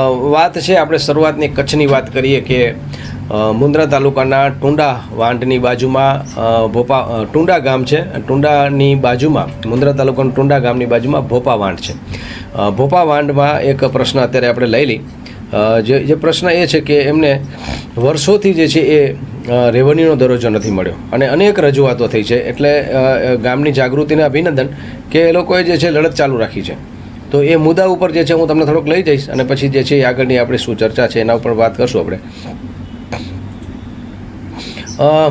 વાત છે, આપણે શરૂઆતની કચ્છની વાત કરીએ કે મુન્દ્રા તાલુકાના ટુંડા વાંઢની બાજુમાં ભોપા ટુંડા ગામ છે. ટુંડાની બાજુમાં, મુન્દ્રા તાલુકાના ટુંડા ગામની બાજુમાં ભોપા વાંઢ છે. ભોપા વાંઢમાં એક પ્રશ્ન અત્યારે આપણે લઈ લઈ. જે જે પ્રશ્ન એ છે કે એમને વર્ષોથી જે છે એ રેવન્યુનો દરજ્જો નથી મળ્યો. અને અનેક રજૂઆતો થઈ છે. એટલે ગામની જાગૃતિને અભિનંદન કે એ લોકોએ જે છે લડત ચાલુ રાખી છે. તો એ મુદ્દા ઉપર જે છે હું તમને થોડોક લઈ જઈશ અને પછી જે છે એ આગળની આપણી શું ચર્ચા છે એના ઉપર વાત કરશું આપણે.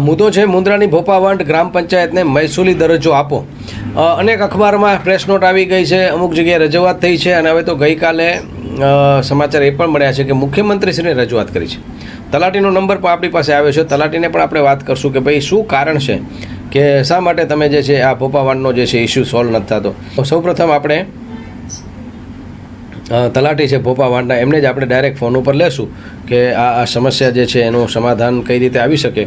મુદ્દો છે મુન્દ્રાની ભોપાવંટ ગ્રામ પંચાયતને મહેસૂલી દરજ્જો આપો. અનેક અખબારમાં પ્રેસ નોટ આવી ગઈ છે, અમુક જગ્યાએ રજૂઆત થઈ છે અને હવે તો ગઈકાલે સમાચાર એ પણ મળ્યા છે કે મુખ્યમંત્રીશ્રીને રજૂઆત કરી છે. તલાટીનો નંબર પણ આપણી પાસે આવ્યો છે. તલાટીને પણ આપણે વાત કરશું કે ભાઈ શું કારણ છે કે શા માટે તમે જે છે આ ભોપાવાંટનો જે છે ઇસ્યુ સોલ્વ નથી થતો. સૌપ્રથમ આપણે તલાટી છે ભોપા વાંડા એમને જ આપણે ડાયરેક્ટ ફોન ઉપર લેશું કે આ આ સમસ્યા જે છે એનું સમાધાન કઈ રીતે આવી શકે.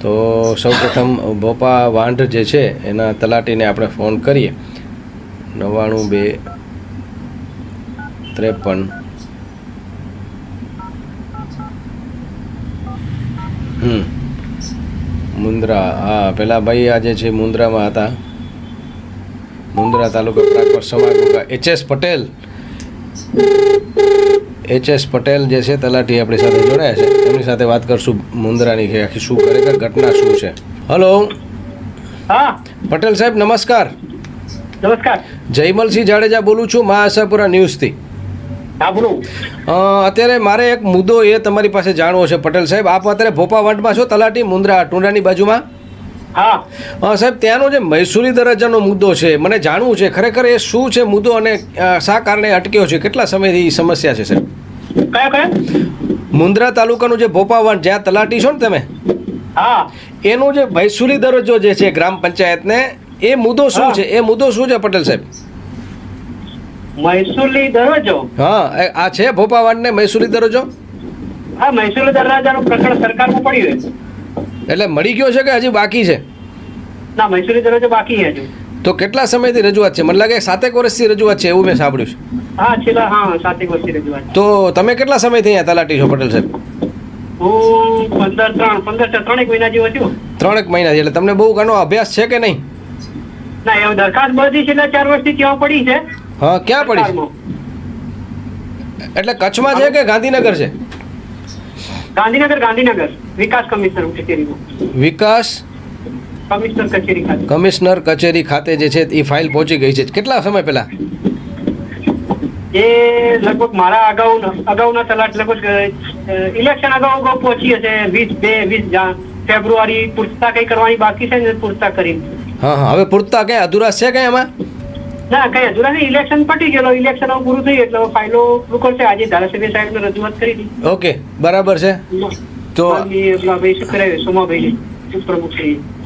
તો સૌપ્રથમ ભોપા વાંઢ જે છે એના તલાટીને આપણે ફોન કરીએ. નવ્વાણું બે ત્રેપન. હમ. મુન્દ્રા હા, પેલા ભાઈ આજે છે મુન્દ્રામાં હતા. મુન્દ્રા તાલુકા પ્રાકર સમાજ H S Patel. H S Patel જે છે તલાટી આપણી સાથે જોડાયા છે. એમની સાથે વાત કરશું મુન્દ્રાની કે આખી શું ખરેખર ઘટના શું છે. હલો હા. પટેલ સાહેબ નમસ્કાર. નમસ્કાર. જયમલસિંહ જાડેજા બોલું છું મા આશાપુરા ન્યૂઝથી અત્યારે મારે એક મુદ્દો એ તમારી પાસે જાણવો છે પટેલ સાહેબ. આપ અત્યારે ભોપાવાંટમાં છો તલાટી મુન્દ્રા ટુંડાની બાજુમાં? હા. સાહેબ ત્યાંનો જે મહેસૂલી દરજ્જાનો મુદ્દો છે મને જાણવું છે ખરેખર એ શું છે મુદ્દો અને શા કારણે અટક્યો છે? કેટલા સમયથી સમસ્યા છે સાહેબ? કયા કયા? મુન્દ્રા તાલુકાનું જે ભોપાવન જ્યાં તલાટી છો ને તમે? હા. એનો જે મહેસૂલી દરજ્જો જે છે ગ્રામ પંચાયતને એ મુદ્દો શું છે? એ મુદ્દો શું છે પટેલ સાહેબ? મહેસૂલી દરજ્જો? હા આ છે ભોપાવન ને મહેસૂલી દરજ્જો? હા મહેસૂલી દરવાજાનું પ્રકરણ સરકારમાં પડ્યું છે. એટલે મળી ગયો છે કે હજી બાકી છે? ના મહેસૂલી દરવાજો બાકી છે હજુ. તો કેટલા સમયથી રજૂઆત છે? મને લાગે સાતેક વર્ષથી રજૂઆત છે એવું મેં સાંભળ્યું છે. હા છેલ્લા હા સાતેક વર્ષથી રજૂઆત તો તમે કેટલા સમયથી અહીંયા તલાટી છો પટેલ સાહેબ? હું પંદર ત્રણ પંદર ત્રણેક મહિના જેવો થયો. ત્રણેક મહિના એટલે તમને બહુ ઘણો અભ્યાસ છે કે નહીં? ના એવું દરખાસ્ત બધી છેલ્લા ચાર વર્ષથી ક્યાં પડી છે. હા ક્યાં પડી? છે? એટલે કચ્છમાં છે કે ગાંધીનગર છે? ગાંધીનગર ગાંધીનગર. વિકાસ કમિશનર કચેરીમાં વિકાસ કમિશનર કચેરી ખાતે. કમિશનર કચેરી ખાતે જે છે એ ફાઇલ પહોંચી ગઈ છે. કેટલા સમય પહેલા? એ લગભગ મારા અગાઉ અગાઉના તલાટ લગભગ ઇલેક્શન અગાઉ અગાઉ પહોંચી હશે. વીસ બે વીસ ફેબ્રુઆરી પૂરતા કઈ કરવાની બાકી છે ને પૂરતા કરી. હા હા. હવે પૂરતા કઈ અધુરા છે કઈ એમાં? ના કઈ હજુ નથી. ઇલેક્શન પટી ગયેલો. ઇલેક્શન પૂરું થયું એટલે ફાઇલો કરશે આજે ધારાસભ્ય સાહેબને રજૂઆત કરી હતી. ઓકે બરાબર છે. તો સોમાભાઈ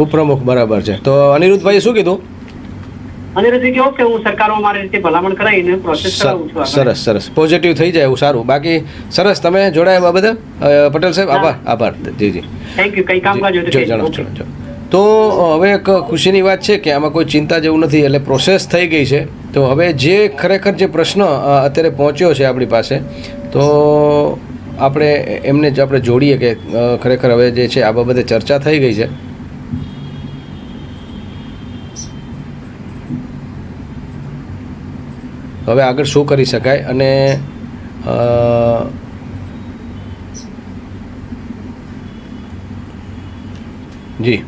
ઉપપ્રમુખ બરાબર છે. તો અનિરુદ્ધભાઈ શું કીધું. સરસ સરસ. પોઝિટિવ થઈ જાય એવું સારું. બાકી સરસ તમે જોડાયા બધા પટેલ સાહેબ આભાર. આભાર. જી જી. થેન્ક યુ કઈ કામકાજ જણાવો, જણાવો. તો હવે એક ખુશીની વાત છે કે આમાં કોઈ ચિંતા જેવું નથી, એટલે પ્રોસેસ થઈ ગઈ છે. તો હવે જે ખરેખર જે પ્રશ્ન અત્યારે પહોંચ્યો છે આપણી પાસે, તો આપણે એમને જ આપણે જોડીએ કે ખરેખર હવે જે છે આ બાબતે ચર્ચા થઈ ગઈ છે. હવે આગળ શું કરી શકાય અને જી.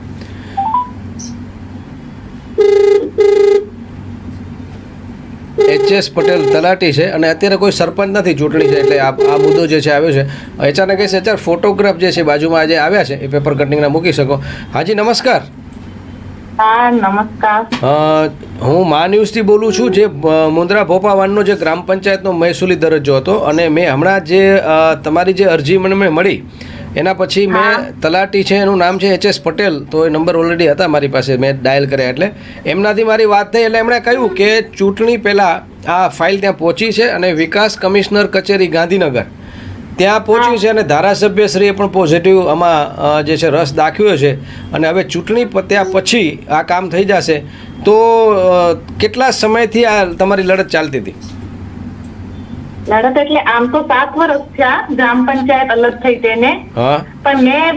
એચ એસ પટેલ તલાટી છે અને અત્યારે કોઈ સરપંચ નથી ચૂંટણી છે એટલે આ મુદ્દો જે છે આવ્યો છે. અચાનક એ સચાર ફોટોગ્રાફ જે છે બાજુમાં આજે આવ્યા છે એ પેપર કટિંગના મૂકી શકો. હાજી નમસ્કાર. હા નમસ્કાર. હું મા ન્યૂઝથી બોલું છું જે મુન્દ્રા ભોપાવાનનો જે ગ્રામ પંચાયતનો મહેસૂલી દરજ્જો હતો અને મેં હમણાં જે તમારી જે અરજી મને મળી એના પછી મેં તલાટી છે એનું નામ છે એચ એસ પટેલ તો એ નંબર ઓલરેડી હતા મારી પાસે મેં ડાયલ કર્યા એટલે. એમનાથી મારી વાત થઈ એટલે એમણે કહ્યું કે ચૂંટણી પહેલાં આ ફાઇલ ત્યાં પહોંચી છે અને વિકાસ કમિશનર કચેરી ગાંધીનગર. ત્યાં પહોંચ્યું છે અને ધારાસભ્યશ્રીએ પણ પોઝિટિવ આમાં જે છે રસ દાખવ્યો છે. અને હવે ચૂંટણી પત્યા પછી આ કામ થઈ જશે. તો કેટલા સમયથી આ તમારી લડત ચાલતી હતી? લડત એટલે આમ તો સાત વર્ષ થયા ગ્રામ પંચાયત અલગ થઈ તેને. પણ મેં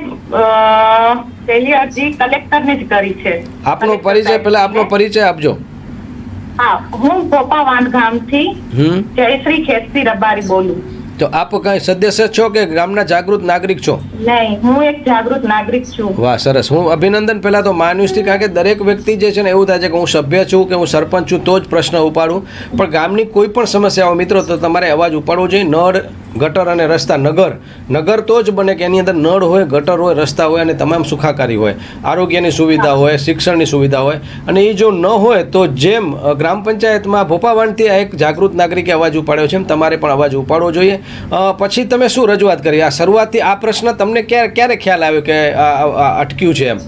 પેલી અરજી કલેક્ટર ને જ કરી છે. આપનો પરિચય પેલા આપનો પરિચય આપજો. હા હું ભોપાવાંડ ગામથી થી જયશ્રી ખેતસી રબારી બોલું. તો આપ કઈ સદસ્ય છો કે ગામના જાગૃત નાગરિક છો? નહીં હું એક જાગૃત નાગરિક છું. વાહ સરસ. હું અભિનંદન પહેલા તો માન્યુસ છું કારણ કે દરેક વ્યક્તિ જે છે ને એવું થાય છે કે હું સભ્ય છું કે હું સરપંચ છું તો જ પ્રશ્ન ઉપાડું. પણ ગામની કોઈ પણ સમસ્યા હોય મિત્રો તો તમારે અવાજ ઉપાડવો જોઈએ. નળ ગટર અને રસ્તા નગર. નગર તો જ બને કે એની અંદર નળ હોય ગટર હોય રસ્તા હોય અને તમામ સુખાકારી હોય. આરોગ્યની સુવિધા હોય શિક્ષણની સુવિધા હોય. અને એ જો ન હોય તો જેમ ગ્રામ પંચાયતમાં ભોપાવાણથી એક જાગૃત નાગરિકે અવાજ ઉપાડ્યો છે એમ તમારે પણ અવાજ ઉપાડવો જોઈએ. પછી તમે શું રજૂઆત કરી? આ શરૂઆતથી આ પ્રશ્ન તમને ક્યારે ક્યારે ખ્યાલ આવ્યો કે અટક્યું છે એમ?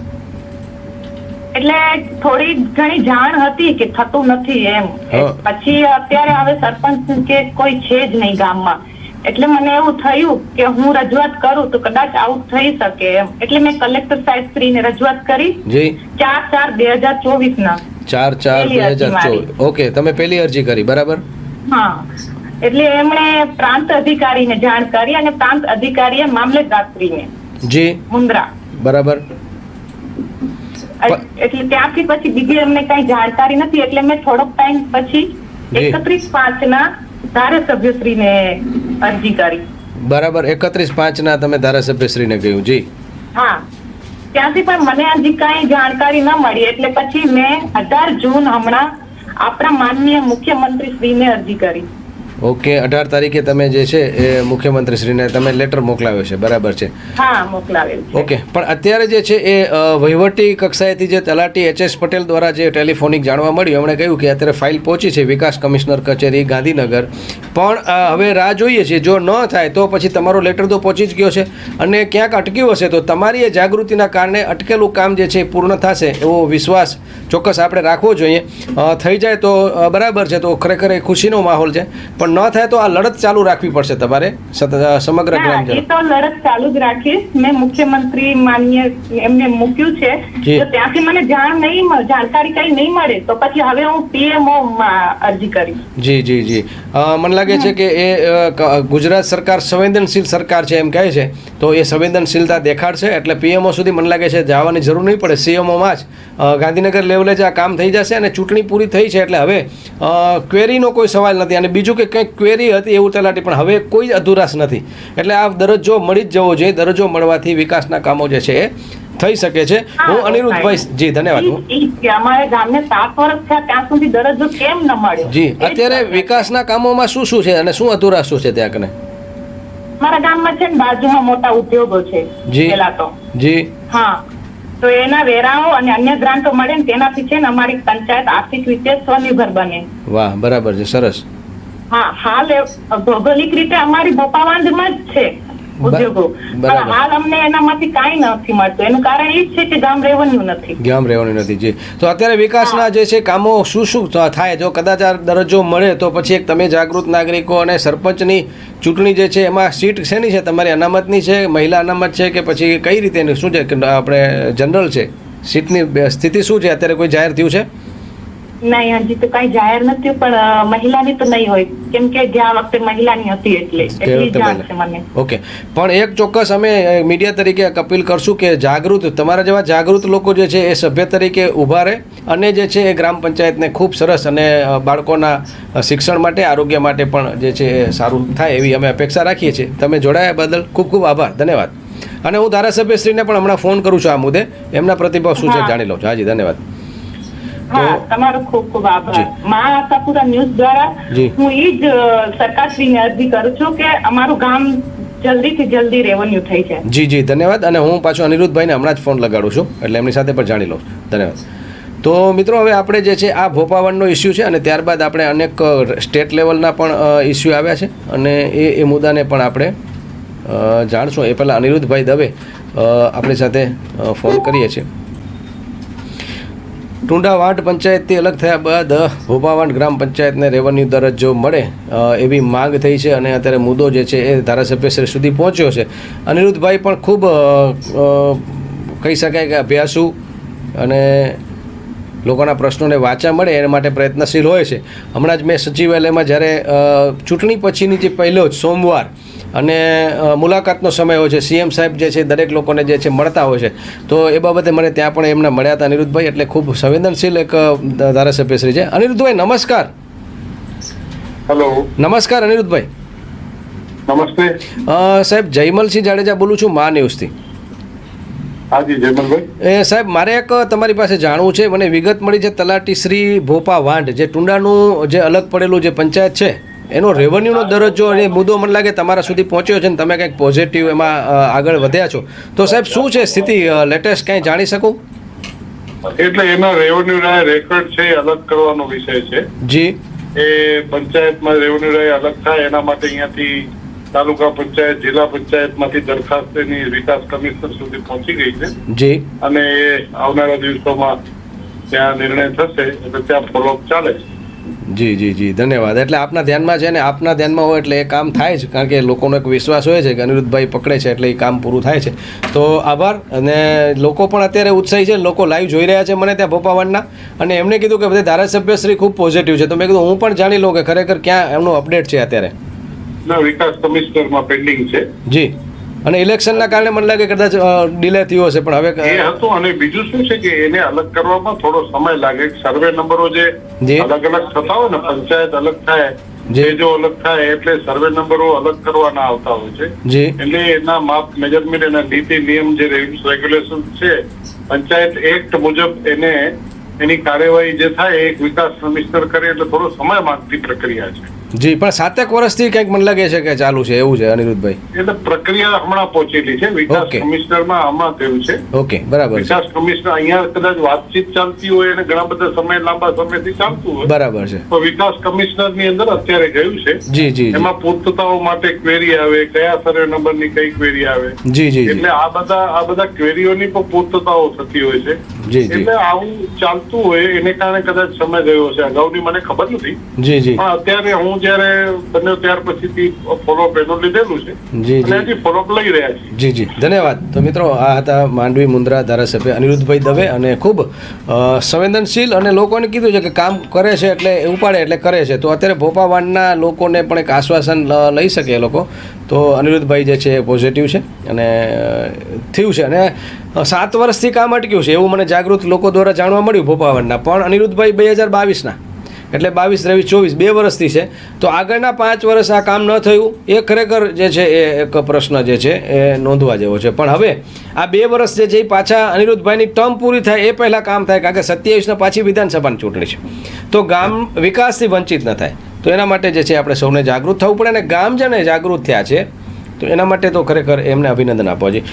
એટલે થોડી ઘણી જાણ હતી કે થતું નથી એમ. પછી અત્યારે હવે સરપંચ કે કોઈ છે જ નહીં ગામમાં. એટલે મને એવું થયું કે હું રજૂઆત કરું તો કદાચ આવું થઈ શકે એમ. એટલે મેં કલેક્ટર સાહેબ શ્રીને રજૂઆત કરી. જી. ચાર ચાર બે હજાર ચોવીસ ના ચાર ચાર બે હજાર ચોવીસ. ઓકે તમે પેલી અરજી કરી બરાબર? હા. એટલે એમણે પ્રાંત અધિકારીને જાણ કરી અને પ્રાંત અધિકારીએ મામલેદારશ્રીને. જી. મુન્દ્રા બરાબર. એટલે ત્યાંથી પછી બીજી અમને કઈ જાણકારી નથી એટલે મેં થોડોક ટાઈમ પછી એકત્રીસ પાંચ ના ધારાસભ્યશ્રીને અરજી કરી બરાબર એકત્રીસ પાંચના તમે ધારાસભ્યશ્રીને કહ્યું જી. હા. ત્યાંથી પણ મને હજી કઈ જાણકારી ન મળી એટલે પછી મેં અઢાર જૂન હમણાં આપણા માનનીય મુખ્યમંત્રી શ્રીને અરજી કરી. ઓકે અઢાર તારીખે તમે જે છે એ મુખ્યમંત્રીશ્રીને તમે લેટર મોકલાવ્યો છે બરાબર છે? હા ઓકે પણ અત્યારે જે છે એ વહીવટી કક્ષાએથી જે તલાટી એચ એસ પટેલ દ્વારા જે ટેલિફોનિક જાણવા મળ્યું એમણે કહ્યું કે અત્યારે ફાઇલ પહોંચી છે વિકાસ કમિશનર કચેરી ગાંધીનગર. પણ હવે રાહ જોઈએ છીએ જો ન થાય તો પછી તમારો લેટર તો પહોંચી જ ગયો છે અને ક્યાંક અટક્યું હશે તો તમારી એ જાગૃતિના કારણે અટકેલું કામ જે છે એ પૂર્ણ થશે એવો વિશ્વાસ ચોક્કસ આપણે રાખવો જોઈએ. થઈ જાય તો બરાબર છે તો ખરેખર એ ખુશીનો માહોલ છે. પણ ન થાય તો આ લડત ચાલુ રાખવી પડશે તમારે? સમગ્ર ગ્રામજનો એ તો લડત ચાલુ જ રાખીશ. મેં મુખ્યમંત્રી માન્ય એમને મૂક્યું છે. જી. ત્યાંથી મને જાણ નહીં જાણકારી કઈ નહીં મળે તો પછી હવે હું પીએમઓ અરજી કરીશ. જી જી જી. મને લાગે છે કે એ ગુજરાત સરકાર સંવેદનશીલ સરકાર છે એમ કહે છે. તો એ સંવેદનશીલતા દેખાડશે એટલે પીએમઓ સુધી મને લાગે છે જવાની જરૂર નહીં પડે. સીએમઓમાં જ ગાંધીનગર લેવલે જ આ કામ થઈ જશે અને ચૂંટણી પૂરી થઈ છે એટલે હવે ક્વેરીનો કોઈ સવાલ નથી અને બીજું કે કંઈક ક્વેરી હતી એવું તલાટી પણ હવે કોઈ જ અધુરાશ નથી. એટલે આ દરજ્જો મળી જ જવો જોઈએ દરજ્જો મળવાથી વિકાસના કામો જે છે એ થઈ શકે છે. હું અનિરુદ્ધભાઈ જી ધન્યવાદ. જી અત્યારે વિકાસના કામોમાં શું શું છે અને શું અધુરાશ શું છે ત્યાં કને? મારા ગામમાં છે ને બાજુમાં મોટા ઉદ્યોગો છે જી. જી. હા. તો એના વેરાઓ અને અન્ય ગ્રાન્ટો મળે ને તેનાથી છે ને અમારી પંચાયત આર્થિક રીતે સ્વનિર્ભર બને. વાહ બરાબર છે સરસ. હા હાલ ભૌગોલિક રીતે અમારી ભોપાવાંધમાં જ છે. ઉદ્યોગો. પણ હાલ અમને એનામાંથી કાંઈ નથી મળતું. એનું કારણ એ જ છે કે ગામ રેવન્યુ નથી. ગામ રેવન્યુ નથી જી. તો અત્યારે વિકાસના જે છે કામો શું શું થાય? જો કદાચ આ દરજ્જો મળે તો પછી એક તમે જાગૃત નાગરિકો અને સરપંચની ચૂંટણી જે છે એમાં સીટ શેની છે? તમારી અનામતની છે મહિલા અનામત છે કે પછી કઈ રીતે શું છે? આપણે જનરલ છે? સીટની સ્થિતિ શું છે? અત્યારે કોઈ જાહેર થયું છે? નહીં હજી તો કઈ જાહેર નથી પણ મહિલાની તો નહીં હોય. કેમ કે જ્યાં વખતે મહિલાની હતી એટલે એટલી જાણ છે મને. ઓકે. પણ એક ચોક્કસ અમે મીડિયા તરીકે અપીલ કરશું કે જાગૃત તમારા જેવા જાગૃત લોકો જે છે એ સભ્ય તરીકે ઊભા રહે અને જે છે એ ગ્રામ પંચાયતને ખૂબ સરસ અને બાળકોના શિક્ષણ માટે આરોગ્ય માટે પણ જે છે એ સારું થાય એવી અમે અપેક્ષા રાખીએ છીએ. તમે જોડાયા બદલ ખૂબ ખૂબ આભાર. ધન્યવાદ. અને હું ધારાસભ્યશ્રીને પણ હમણાં ફોન કરું છું આ મુદ્દે. એમના પ્રતિભાવ શું છે જાણી લઉં છું હાજી ધન્યવાદ. હા તમારો ખૂબ ખૂબ આભાર. જી. મા આશાપુરા ન્યૂઝ દ્વારા જી. હું ઈ જ સરકારશ્રીને અરજી કરું છું કે અમારું ગામ જલ્દીથી જલ્દી રેવન્યુ થઈ જાય. જી જી ધન્યવાદ. અને હું પાછો અનિરુદ્ધભાઈને હમણાં જ ફોન લગાડું છું. એટલે એમની સાથે પણ જાણી લઉં ધન્યવાદ. તો મિત્રો હવે આપણે જે છે આ ભોપાવનનો ઇસ્યુ છે અને ત્યારબાદ આપણે અનેક સ્ટેટ લેવલના પણ ઇસ્યુ આવ્યા છે. અને એ એ મુદ્દાને પણ આપણે જાણશું. એ પહેલાં અનિરુદ્ધભાઈ દવે આપણી સાથે ફોન કરીએ છીએ. ટુંડા વાંટ પંચાયતથી અલગ થયા બાદ ભોપાવાંટ ગ્રામ પંચાયતને રેવન્યુ દરજ્જો મળે એવી માંગ થઈ છે અને અત્યારે મુદ્દો જે છે એ ધારાસભ્યશ્રી સુધી પહોંચ્યો છે. અનિરુદ્ધભાઈ પણ ખૂબ કહી શકાય કે અભ્યાસુ અને લોકોના પ્રશ્નોને વાચા મળે એના માટે પ્રયત્નશીલ હોય છે. હમણાં જ મેં સચિવાલયમાં જ્યારે ચૂંટણી પછીની જે પહેલો જ સોમવાર અને મુલાકાતનો સમય હોય છે. સીએમ સાહેબ જે છે દરેક લોકોને જે છે મળતા હોય છે. તો એ બાબતે મને ત્યાં પણ એમને મળ્યા હતા અનિરુદ્ધભાઈ એટલે ખૂબ સંવેદનશીલ એક ધારાસભ્યશ્રી છે. અનિરુદ્ધભાઈ નમસ્કાર. હેલો નમસ્કાર અનિરુદ્ધભાઈ. નમસ્તે. સાહેબ જયમલસિંહ જાડેજા બોલું છું મા ન્યૂઝથી. જયમલભાઈ. એ સાહેબ મારે એક તમારી પાસે જાણવું છે. મને વિગત મળી છે તલાટી શ્રી ભોપા વાંઢ જે ટુંડાનું જે અલગ પડેલું જે પંચાયત છે. એનો રેવન્યુનો દરજ્જો અને મુદ્દો મને લાગે તમારા સુધી પહોંચ્યો છે ને તમે કંઈક પોઝિટિવ એમાં આગળ વધ્યા છો. તો સાહેબ શું છે સ્થિતિ? લેટેસ્ટ કંઈ જાણી શકું? એટલે એના રેવન્યુ રાય રેકોર્ડ છે અલગ કરવાનો વિષય છે. જી. એ પંચાયતમાં રેવન્યુ રાય અલગ થાય એના માટે અહીંયાથી તાલુકા પંચાયત જિલ્લા પંચાયતમાંથી દરખાસ્ત એની વિકાસ કમિશનર સુધી પહોંચી ગઈ છે. જી. અને એ આવનારા દિવસોમાં ત્યાં નિર્ણય થશે એટલે ત્યાં ફોલોઅપ ચાલે છે. જી જી જી. ધન્યવાદ. એટલે આપના ધ્યાનમાં છે ને આપના ધ્યાનમાં હોય એટલે એ કામ થાય છે કારણ કે લોકોનો એક વિશ્વાસ હોય છે કે અનિરુદ્ધભાઈ પકડે છે એટલે એ કામ પૂરું થાય છે. તો આભાર. અને લોકો પણ અત્યારે ઉત્સાહી છે. લોકો લાઈવ જોઈ રહ્યા છે મને ત્યાં ભોપાવાડના અને એમને કીધું કે બધે ધારાસભ્યશ્રી ખૂબ પોઝિટિવ છે. તો મેં કીધું હું પણ જાણી લઉં કે ખરેખર ક્યાં એમનું અપડેટ છે અત્યારે? વિકાસ કમિશનરમાં પેન્ડિંગ છે. જી. અને ઇલેક્શનના કારણે મને લાગે કદાચ ડિલે થયો હશે પણ હવે એ હતું અને બીજું શું છે કે એને અલગ કરવામાં થોડો સમય લાગે. સર્વે નંબરો જે અલગ અલગ થતા હોય ને પંચાયત અલગ થાય જે. જો અલગ થાય એટલે સર્વે નંબરો અલગ કરવાના આવતા હોય છે. એટલે એના માપ મેજરમેન્ટ એના નીતિ નિયમ જે રેગ્યુલેશન છે પંચાયત એક્ટ મુજબ એને એની કાર્યવાહી જે થાય એ એક વિકાસ કમિશનર કરે એટલે થોડો સમય માંગતી પ્રક્રિયા છે. જી પણ સાતેક વર્ષથી કંઈક મને લાગે છે કે ચાલુ છે એવું છે અનિરુદ્ધભાઈ. એટલે પ્રક્રિયા હમણાં પહોંચેલી છે વિકાસ કમિશનરમાં આમાં થયું છે. ઓકે બરાબર વિકાસ કમિશનર અહીંયા કદાચ વાતચીત ચાલતી હોય અને ઘણા બધા સમય લાંબા સમયથી ચાલતું હોય. બરાબર છે. તો વિકાસ કમિશનરની અંદર અત્યારે ગયું છે. જી જી એમાં પૂર્તતાઓ માટે ક્વેરી આવે કયા સર્વે નંબરની કઈ ક્વેરી આવે. જી જી એટલે આ બધા આ બધા ક્વેરીઓની પણ પૂર્તતાઓ થતી હોય છે. એટલે આવું ચાલતું હોય એને કારણે કદાચ સમય ગયો છે અગાઉની મને ખબર નથી. જી જી. પણ અત્યારે હું જયારે બન્યો ત્યાર પછીથી ફોલોઅપ એનું લીધેલું છે. જી, જી. હજી ફોલોઅપ લઈ રહ્યા છે જી જી. ધન્યવાદ. તો મિત્રો આ હતા માંડવી મુન્દ્રા ધારાસભ્ય અનિરુદ્ધભાઈ દવે અને ખૂબ સંવેદનશીલ અને લોકોને કીધું છે કે કામ કરે છે એટલે ઉપાડે એટલે કરે છે. તો અત્યારે ભોપાવાડના લોકોને પણ એક આશ્વાસન લઈ શકે એ લોકો. તો અનિરુદ્ધભાઈ જે છે એ પોઝિટિવ છે અને થયું છે. અને સાત વર્ષથી કામ અટક્યું છે. એવું મને જાગૃત લોકો દ્વારા જાણવા મળ્યું ભોપાવાડના પણ અનિરુદ્ધભાઈ બે હજાર બાવીસના. એટલે બાવીસ, ત્રેવીસ, ચોવીસ, બે વર્ષથી છે. તો આગળના પાંચ વર્ષ આ કામ ન થયું. એ ખરેખર જે છે, એ એક પ્રશ્ન જે છે, એ નોંધવા જેવો છે. પણ હવે આ બે વર્ષ જે છે, એ પાછા અનિરુદ્ધભાઈની ટર્મ પૂરી થાય, એ પહેલાં કામ થાય, કારણ કે સત્યાવીસના પાછી વિધાનસભાની ચૂંટણી છે. તો ગામ વિકાસથી વંચિત ન થાય. તો એના માટે જે છે, આપણે સૌને જાગૃત થવું પડે. અને ગામજને જાગૃત થયા છે, તો એના માટે તો ખરેખર એમને અભિનંદન આપવા જોઈએ.